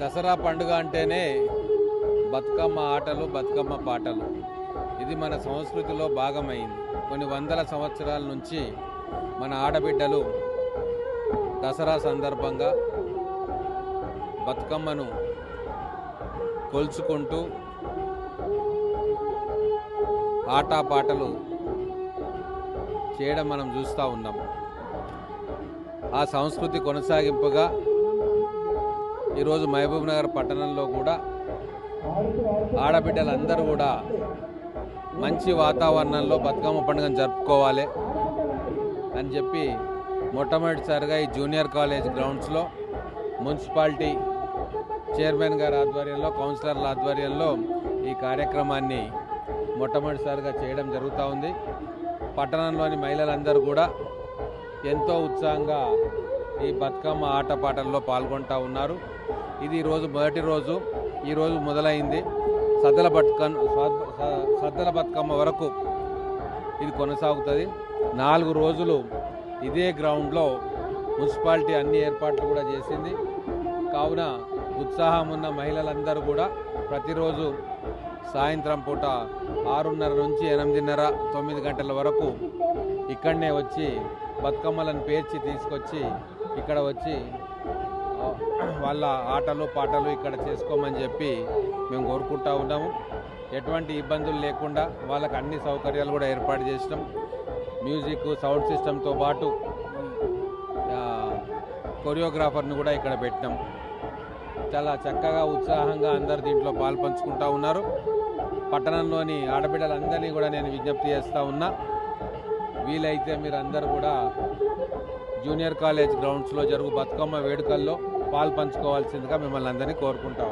దసరా పండుగ అంటేనే బతుకమ్మ ఆటలు బతుకమ్మ పాటలు. ఇది మన సంస్కృతిలో భాగమైంది. కొన్ని వందల సంవత్సరాల నుంచి మన ఆడబిడ్డలు దసరా సందర్భంగా బతుకమ్మను కొలుచుకుంటూ ఆటపాటలు చేయడం మనం చూస్తూ ఉన్నాం. ఆ సంస్కృతి కొనసాగింపుగా ఈరోజు మహబూబ్ నగర్ పట్టణంలో కూడా ఆడబిడ్డలందరూ కూడా మంచి వాతావరణంలో బతుకమ్మ పండుగను జరుపుకోవాలి అని చెప్పి మొట్టమొదటిసారిగా ఈ జూనియర్ కాలేజ్ గ్రౌండ్స్లో మున్సిపాలిటీ చైర్మన్ గారి ఆధ్వర్యంలో కౌన్సిలర్ల ఆధ్వర్యంలో ఈ కార్యక్రమాన్ని మొట్టమొదటిసారిగా చేయడం జరుగుతూ ఉంది. పట్టణంలోని మహిళలందరూ కూడా ఎంతో ఉత్సాహంగా ఈ బతుకమ్మ ఆటపాటల్లో పాల్గొంటూ ఉన్నారు. ఇది ఈరోజు మొదటి రోజు. ఈరోజు మొదలైంది. సద్దల బతుకమ్మ సద్దల బతుకమ్మ వరకు ఇది కొనసాగుతుంది. నాలుగు రోజులు ఇదే గ్రౌండ్లో మున్సిపాలిటీ అన్ని ఏర్పాట్లు కూడా చేసింది. కావున ఉత్సాహం ఉన్న మహిళలందరూ కూడా ప్రతిరోజు సాయంత్రం పూట ఆరున్నర నుంచి ఎనిమిదిన్నర తొమ్మిది గంటల వరకు ఇక్కడనే వచ్చి బతుకమ్మలను పేర్చి తీసుకొచ్చి ఇక్కడ వచ్చి వాళ్ళ ఆటలు పాటలు ఇక్కడ చేసుకోమని చెప్పి మేము కోరుకుంటా ఉన్నాము. ఎటువంటి ఇబ్బందులు లేకుండా వాళ్ళకి అన్ని సౌకర్యాలు కూడా ఏర్పాటు చేసినాం. మ్యూజిక్ సౌండ్ సిస్టంతో పాటు కొరియోగ్రాఫర్ని కూడా ఇక్కడ పెట్టినాం. చాలా చక్కగా ఉత్సాహంగా అందరు దీంట్లో పాల్పంచుకుంటా ఉన్నారు. పట్టణంలోని ఆడబిడ్డలందరినీ కూడా నేను విజ్ఞప్తి చేస్తూ ఉన్నా. వీలైతే మీరు అందరు కూడా జూనియర్ కాలేజ్ గ్రౌండ్స్లో జరుగు బతుకమ్మ వేడుకల్లో పాలు పంచుకోవాల్సిందిగా మిమ్మల్ని అందరినీ కోరుకుంటా